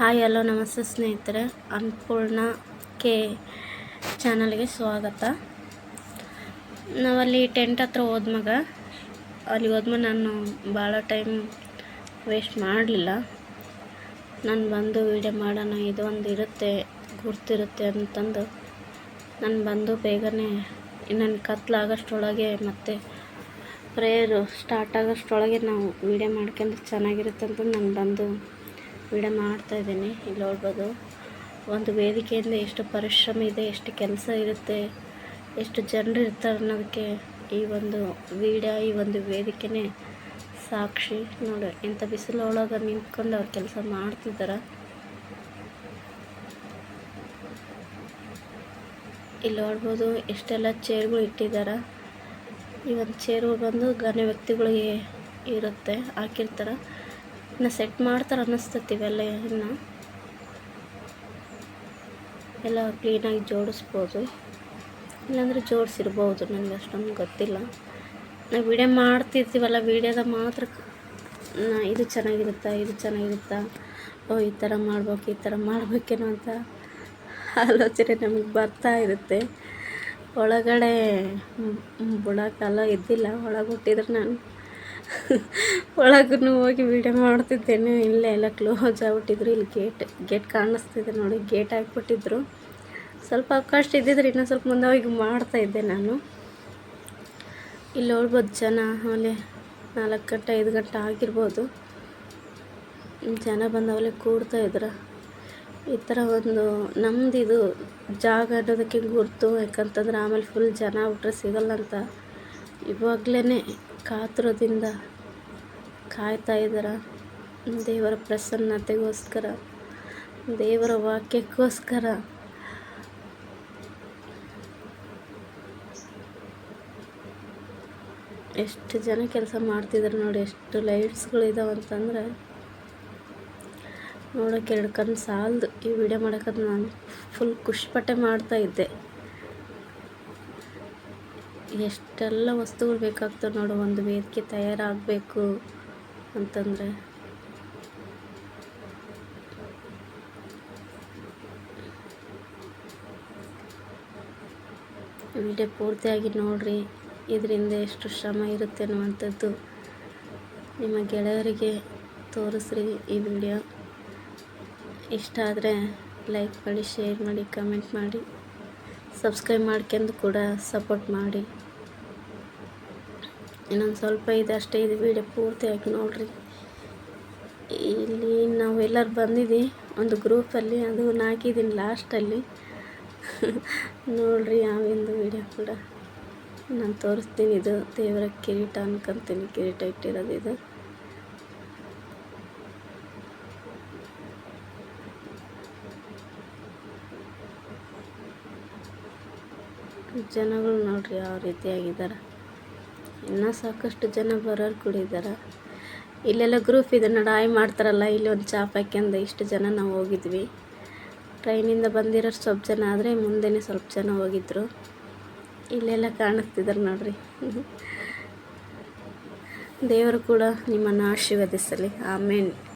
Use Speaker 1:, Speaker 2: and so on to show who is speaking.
Speaker 1: Hi, hello, ನಮಸ್ತೆ ಸ್ನೇಹಿತರೆ. Annapurna K ಚಾನಲ್ಗೆ ಸ್ವಾಗತ. ನಾವಲ್ಲಿ ಟೆಂಟ್ ಹತ್ರ ಹೋದ್ಮಾಗ ಅಲ್ಲಿ ಹೋದ್ಮಾಗ ನಾನು ಭಾಳ ಟೈಮ್ ವೇಸ್ಟ್ ಮಾಡಲಿಲ್ಲ. ನಾನು ಬಂದು ವೀಡಿಯೋ ಮಾಡೋಣ, ಇದು ಒಂದು ಇರುತ್ತೆ, ಗುರ್ತಿರುತ್ತೆ ಅಂತಂದು. ನಾನು ಬಂದು ಬೇಗನೆ ನನ್ನ ಕತ್ಲಾಗೋಷ್ಟೊಳಗೆ ಮತ್ತು ಪ್ರೇಯರು ಸ್ಟಾರ್ಟ್ ಆಗೋಷ್ಟರೊಳಗೆ ನಾವು ವೀಡಿಯೋ ಮಾಡ್ಕೊಂಡು ಚೆನ್ನಾಗಿರುತ್ತೆ ಅಂತ ನಾನು ಬಂದು ವಿಡಿಯೋ ಮಾಡ್ತಾಯಿದ್ದೀನಿ ಇಲ್ಲಿ ನೋಡ್ಬೋದು, ಒಂದು ವೇದಿಕೆಯಿಂದ ಎಷ್ಟು ಪರಿಶ್ರಮ ಇದೆ, ಎಷ್ಟು ಕೆಲಸ ಇರುತ್ತೆ, ಎಷ್ಟು ಜನರು ಇರ್ತಾರೆ ಅನ್ನೋದಕ್ಕೆ ಈ ಒಂದು ವಿಡಿಯೋ, ಈ ಒಂದು ವೇದಿಕೆನೇ ಸಾಕ್ಷಿ. ನೋಡಿ ಇಂಥ ಬಿಸಿಲೊಳಗೆ ನಿಂತ್ಕೊಂಡು ಅವ್ರು ಕೆಲಸ ಮಾಡ್ತಿದ್ದಾರೆ ಇಲ್ಲಿ ನೋಡ್ಬೋದು, ಎಷ್ಟೆಲ್ಲ ಚೇರ್ಗಳು ಇಟ್ಟಿದ್ದಾರೆ ಈ ಒಂದು ಚೇರ್ಗಳು ಬಂದು ಗಣ್ಯ ವ್ಯಕ್ತಿಗಳಿಗೆ ಇರುತ್ತೆ, ಹಾಕಿರ್ತಾರೆ. ಇನ್ನು ಸೆಟ್ ಮಾಡ್ತಾರೆ ಅನ್ನಿಸ್ತತಿ ಇವೆಲ್ಲ ಇನ್ನು ಎಲ್ಲ ಕ್ಲೀನಾಗಿ ಜೋಡಿಸ್ಬೋದು. ಇಲ್ಲಾಂದರೆ ಜೋಡಿಸಿರ್ಬೋದು ನನಗೆ ಅಷ್ಟೊಂದು ಗೊತ್ತಿಲ್ಲ. ನಾವು ವಿಡಿಯೋ ಮಾಡ್ತಿರ್ತೀವಲ್ಲ ವೀಡಿಯೋದಾಗ ಮಾತ್ರ ಇದು ಚೆನ್ನಾಗಿರುತ್ತಾ ಇದು ಚೆನ್ನಾಗಿರುತ್ತಾ? ಓ, ಈ ಥರ ಮಾಡ್ಬೇಕು, ಈ ಥರ ಮಾಡಬೇಕೇನೋ ಅಂತ ಆಲೋಚನೆ ನಮಗೆ ಬರ್ತಾ ಇರುತ್ತೆ. ಒಳಗಡೆ ಬುಡಕ್ಕೆಲ್ಲ ಇದ್ದಿಲ್ಲ, ಒಳಗೆ ಹುಟ್ಟಿದ್ರೆ ನಾನು ಒಳಗೂ ಹೋಗಿ ವೀಡಿಯೋ ಮಾಡ್ತಿದ್ದೇನೆ. ಇಲ್ಲೇ ಎಲ್ಲ ಕ್ಲೋಸ್ ಆಗಿಬಿಟ್ಟಿದ್ರು. ಇಲ್ಲಿ ಗೇಟ್ ಗೇಟ್ ಕಾಣಿಸ್ತಿದೆ ನೋಡಿ. ಗೇಟ್ ಹಾಕ್ಬಿಟ್ಟಿದ್ರು. ಸ್ವಲ್ಪ ಅವಕಾಶ ಇದ್ದಿದ್ರೆ ಇನ್ನೂ ಸ್ವಲ್ಪ ಮುಂದೆ ಹೋಗಿ ಮಾಡ್ತಾಯಿದ್ದೆ ನಾನು. ಇಲ್ಲಿ ನೋಡ್ಬೋದು ಜನ. ಆಮೇಲೆ ನಾಲ್ಕು ಗಂಟೆ, ಐದು ಗಂಟೆ ಆಗಿರ್ಬೋದು. ಜನ ಬಂದವಲ್ಲೇ ಕೂಡ್ತಾ ಇದ್ರು. ಈ ಥರ ಒಂದು ನಮ್ಮದು ಇದು ಜಾಗ ಅನ್ನೋದಕ್ಕೆ ಗುರ್ತು. ಯಾಕಂತಂದ್ರೆ ಆಮೇಲೆ ಫುಲ್ ಜನ ಬಿಟ್ರೆ ಸಿಗಲ್ಲ ಅಂತ ಇವಾಗಲೇ ಕಾತುರದಿಂದ ಕಾಯ್ತಾ ಇದ್ದಾರೆ. ದೇವರ ಪ್ರಸನ್ನತೆಗೋಸ್ಕರ, ದೇವರ ವಾಕ್ಯಕ್ಕೋಸ್ಕರ. ಎಷ್ಟು ಜನ ಕೆಲಸ ಮಾಡ್ತಿದ್ದಾರೆ ನೋಡಿ, ಎಷ್ಟು ಲೈಟ್ಸ್ಗಳು ಅಂತಂದ್ರೆ. ನೋಡೋಕೆ ಎರಡು ಕಣ್ಣು ಸಾಲದು. ಈ ವಿಡಿಯೋ ಮಾಡೋಕ್ಕಂತ ನಾನು ಫುಲ್ ಖುಷಿಪಟ್ಟೆ ಮಾಡ್ತಾ ಇದ್ದೆ. ಎಷ್ಟೆಲ್ಲ ವಸ್ತುಗಳು ಬೇಕಾಗ್ತವೆ ನೋಡು, ಒಂದು ವೇದಿಕೆ ತಯಾರಾಗಬೇಕು ಅಂತಂದರೆ. ವಿಡಿಯೋ ಪೂರ್ತಿಯಾಗಿ ನೋಡಿರಿ, ಇದರಿಂದ ಎಷ್ಟು ಶ್ರಮ ಇರುತ್ತೆ ಅನ್ನುವಂಥದ್ದು ನಿಮ್ಮ ಗೆಳೆಯರಿಗೆ ತೋರಿಸ್ರಿ ಈ ವಿಡಿಯೋ. ಇಷ್ಟ ಆದರೆ ಲೈಕ್ ಮಾಡಿ, ಶೇರ್ ಮಾಡಿ, ಕಮೆಂಟ್ ಮಾಡಿ. ಸಬ್ಸ್ಕ್ರೈಬ್ ಮಾಡ್ಕೊಂಡು ಕೂಡ ಸಪೋರ್ಟ್ ಮಾಡಿ. ಇನ್ನೊಂದು ಸ್ವಲ್ಪ ಇದೆ ಅಷ್ಟೇ, ಇದು ವೀಡಿಯೋ ಪೂರ್ತಿಯಾಗಿ ನೋಡ್ರಿ. ಇಲ್ಲಿ ನಾವೆಲ್ಲರೂ ಬಂದಿದ್ದೀವಿ ಒಂದು ಗ್ರೂಪಲ್ಲಿ ಅದು ಹಾಕಿದ್ದೀನಿ ಲಾಸ್ಟಲ್ಲಿ ನೋಡ್ರಿ ಯಾವಿಂದು ವೀಡಿಯೋ ಕೂಡ. ನಾನು ತೋರಿಸ್ತೀನಿ, ಇದು ದೇವರ ಕಿರೀಟ ಅನ್ಕೊಂತೀನಿ, ಕಿರೀಟ ಇಟ್ಟಿರೋದು ಇದು. ಜನಗಳು ನೋಡ್ರಿ ಯಾವ ರೀತಿಯಾಗಿದ್ದಾರೆ. ಇನ್ನೂ ಸಾಕಷ್ಟು ಜನ ಬರೋರು ಕೂಡ ಇದ್ದಾರೆ. ಇಲ್ಲೆಲ್ಲ ಗ್ರೂಪ್ ಇದೆ ನಡಾಯಿ ಮಾಡ್ತಾರಲ್ಲ, ಇಲ್ಲಿ ಒಂದು ಚಾಪ್ ಹಾಕ್ಯಂದು ಇಷ್ಟು ಜನ ನಾವು ಹೋಗಿದ್ವಿ. ಟ್ರೈನಿಂದ ಬಂದಿರೋ ಸ್ವಲ್ಪ ಜನ ಆದರೆ ಮುಂದೆನೇ ಸ್ವಲ್ಪ ಜನ ಹೋಗಿದ್ರು. ಇಲ್ಲೆಲ್ಲ ಕಾಣಿಸ್ತಿದ್ದಾರೆ ನೋಡ್ರಿ. ದೇವರು ಕೂಡ ನಿಮ್ಮನ್ನು ಆಶೀರ್ವದಿಸಲಿ. ಆಮೇಲೆ